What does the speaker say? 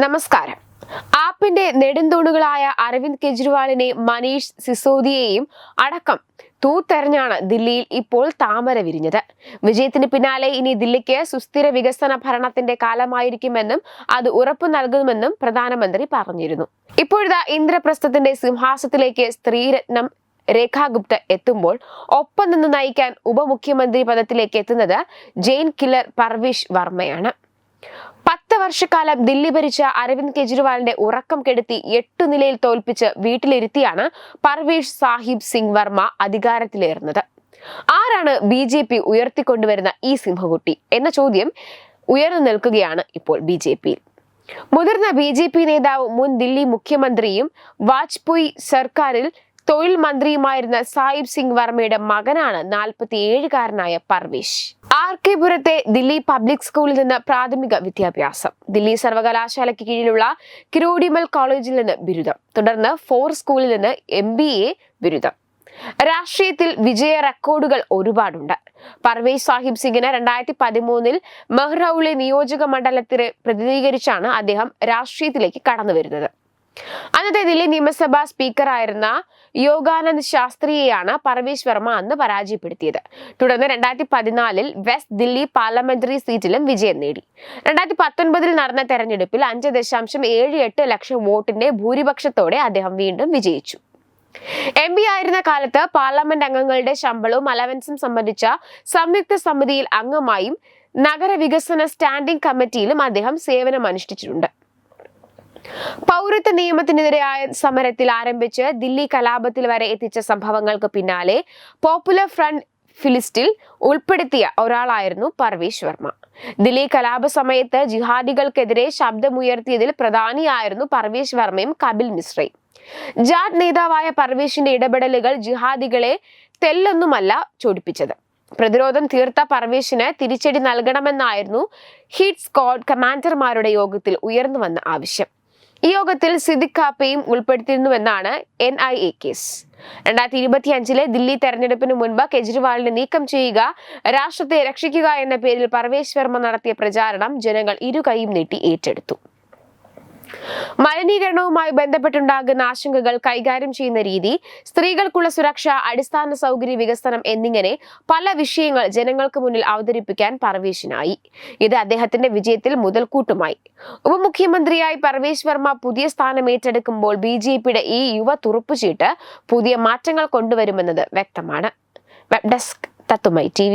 നമസ്കാരം. ആപ്പിന്റെ നെടുന്തൂണുകളായ അരവിന്ദ് കെജ്രിവാളിനെ മനീഷ് സിസോദിയെയും അടക്കം തൂത്തെറിഞ്ഞാണ് ദില്ലിയിൽ ഇപ്പോൾ താമര വിരിഞ്ഞത്. വിജയത്തിന് പിന്നാലെ ഇനി ദില്ലിക്ക് സുസ്ഥിര വികസന ഭരണത്തിന്റെ കാലമായിരിക്കുമെന്നും അത് ഉറപ്പു നൽകുമെന്നും പ്രധാനമന്ത്രി പറഞ്ഞിരുന്നു. ഇപ്പോഴത്തെ ഇന്ദ്രപ്രസ്ഥത്തിന്റെ സിംഹാസനത്തിലേക്ക് സ്ത്രീരത്നം രേഖാ ഗുപ്ത എത്തുമ്പോൾ ഒപ്പം നിന്ന് നയിക്കാൻ ഉപമുഖ്യമന്ത്രി പദത്തിലേക്ക് എത്തുന്നത് ജെയിൻ കില്ലർ പർവീഷ് വർമ്മയാണ്. വർഷക്കാലം ദില്ലി ഭരിച്ച അരവിന്ദ് കെജ്രിവാളിന്റെ ഉറക്കം കെടുത്തി എട്ടു നിലയിൽ തോൽപ്പിച്ച് വീട്ടിലിരുത്തിയാണ് പർവേഷ് സാഹിബ് സിംഗ് വർമ്മ അധികാരത്തിലേറുന്നത്. ആരാണ് ബി ജെ പി ഉയർത്തിക്കൊണ്ടുവരുന്ന ഈ സിംഹകുട്ടി എന്ന ചോദ്യം ഉയർന്നു നിൽക്കുകയാണ് ഇപ്പോൾ ബി ജെ പിയിൽ. മുതിർന്ന ബി ജെ പി നേതാവ് മുൻ ദില്ലി മുഖ്യമന്ത്രിയും വാജ്പേയി സർക്കാരിൽ തൊഴിൽ മന്ത്രിയുമായിരുന്ന സാഹിബ് സിംഗ് വർമ്മയുടെ മകനാണ് നാൽപ്പത്തി ഏഴുകാരനായ പർവേഷ്. ആർ കെ പുരത്തെ ദില്ലി പബ്ലിക് സ്കൂളിൽ നിന്ന് പ്രാഥമിക വിദ്യാഭ്യാസം. ദില്ലി സർവകലാശാലയ്ക്ക് കീഴിലുള്ള കിരോഡിമൽ കോളേജിൽ നിന്ന് ബിരുദം. തുടർന്ന് ഫോർ സ്കൂളിൽ നിന്ന് എം ബി എ ബിരുദം. രാഷ്ട്രീയത്തിൽ വിജയ റെക്കോർഡുകൾ ഒരുപാടുണ്ട്. പർവേസ് സാഹിബ് സിംഗിന് രണ്ടായിരത്തി പതിമൂന്നിൽ മെഹ്റൌളി നിയോജക മണ്ഡലത്തിന് പ്രതിനിധീകരിച്ചാണ് അദ്ദേഹം രാഷ്ട്രീയത്തിലേക്ക് കടന്നു വരുന്നത് അന്നത്തെ ദില്ലി നിയമസഭാ സ്പീക്കറായിരുന്ന യോഗാനന്ദ് ശാസ്ത്രിയെയാണ് പരമേശ് വർമ്മ അന്ന് പരാജയപ്പെടുത്തിയത്. തുടർന്ന് രണ്ടായിരത്തി പതിനാലിൽ വെസ്റ്റ് ദില്ലി പാർലമെന്ററി സീറ്റിലും വിജയം നേടി. രണ്ടായിരത്തി പത്തൊൻപതിൽ നടന്ന തെരഞ്ഞെടുപ്പിൽ അഞ്ച് ദശാംശം ഏഴ് എട്ട് ലക്ഷം വോട്ടിന്റെ ഭൂരിപക്ഷത്തോടെ അദ്ദേഹം വീണ്ടും വിജയിച്ചു. എം പി ആയിരുന്ന കാലത്ത് പാർലമെന്റ് അംഗങ്ങളുടെ ശമ്പളവും അലവൻസും സംബന്ധിച്ച സംയുക്ത സമിതിയിൽ അംഗമായും നഗരവികസന സ്റ്റാൻഡിംഗ് കമ്മിറ്റിയിലും അദ്ദേഹം സേവനം അനുഷ്ഠിച്ചിട്ടുണ്ട് പൗരത്വ നിയമത്തിനെതിരായ സമരത്തിൽ ആരംഭിച്ച് ദില്ലി കലാപത്തിൽ വരെ എത്തിച്ച സംഭവങ്ങൾക്ക് പിന്നാലെ പോപ്പുലർ ഫ്രണ്ട് ഫിലിസ്റ്റിൽ ഉൾപ്പെടുത്തിയ ഒരാളായിരുന്നു പർവേശ് വർമ്മ. ദില്ലി കലാപ സമയത്ത് ജിഹാദികൾക്കെതിരെ ശബ്ദമുയർത്തിയതിൽ പ്രധാനിയായിരുന്നു പർവേശ് വർമ്മയും കപിൽ മിശ്രയും. ജാട്ട് നേതാവായ പർവേശിന്റെ ഇടപെടലുകൾ ജിഹാദികളെ തെല്ലൊന്നുമല്ല ചൊടിപ്പിച്ചത്. പ്രതിരോധം തീർത്ത പർവേശിന് തിരിച്ചടി നൽകണമെന്നായിരുന്നു ഹിറ്റ് സ്ക്വാഡ് കമാൻഡർമാരുടെ യോഗത്തിൽ ഉയർന്നു വന്ന ആവശ്യം. ഈ യോഗത്തിൽ സിദ്ദിഖ് കാപ്പയും ഉൾപ്പെടുത്തിയിരുന്നുവെന്നാണ് എൻ ഐ എ കേസ് രണ്ടായിരത്തി ഇരുപത്തി അഞ്ചിലെ ദില്ലി തെരഞ്ഞെടുപ്പിന് മുൻപ് കെജ്രിവാളിനെ നീക്കം ചെയ്യുക രാഷ്ട്രത്തെ രക്ഷിക്കുക എന്ന പേരിൽ പർവേശ് വർമ്മ നടത്തിയ പ്രചാരണം ജനങ്ങൾ ഇരുകൈയും നീട്ടി ഏറ്റെടുത്തു. മലിനീകരണവുമായി ബന്ധപ്പെട്ടുണ്ടാകുന്ന ആശങ്കകൾ കൈകാര്യം ചെയ്യുന്ന രീതി സ്ത്രീകൾക്കുള്ള സുരക്ഷ അടിസ്ഥാന സൗകര്യ വികസനം എന്നിങ്ങനെ പല വിഷയങ്ങൾ ജനങ്ങൾക്ക് മുന്നിൽ അവതരിപ്പിക്കാൻ പർവേശിനായി. ഇത് അദ്ദേഹത്തിന്റെ വിജയത്തിൽ മുതൽക്കൂട്ടുമായി. ഉപമുഖ്യമന്ത്രിയായി പർവേശ് വർമ്മ പുതിയ സ്ഥാനം ഏറ്റെടുക്കുമ്പോൾ ബി ജെ പിയുടെ ഈ യുവ തുറുപ്പുചീട്ട് പുതിയ മാറ്റങ്ങൾ കൊണ്ടുവരുമെന്നത് വ്യക്തമാണ്. വെബ് ഡെസ്ക് തത്തുമൈ ടി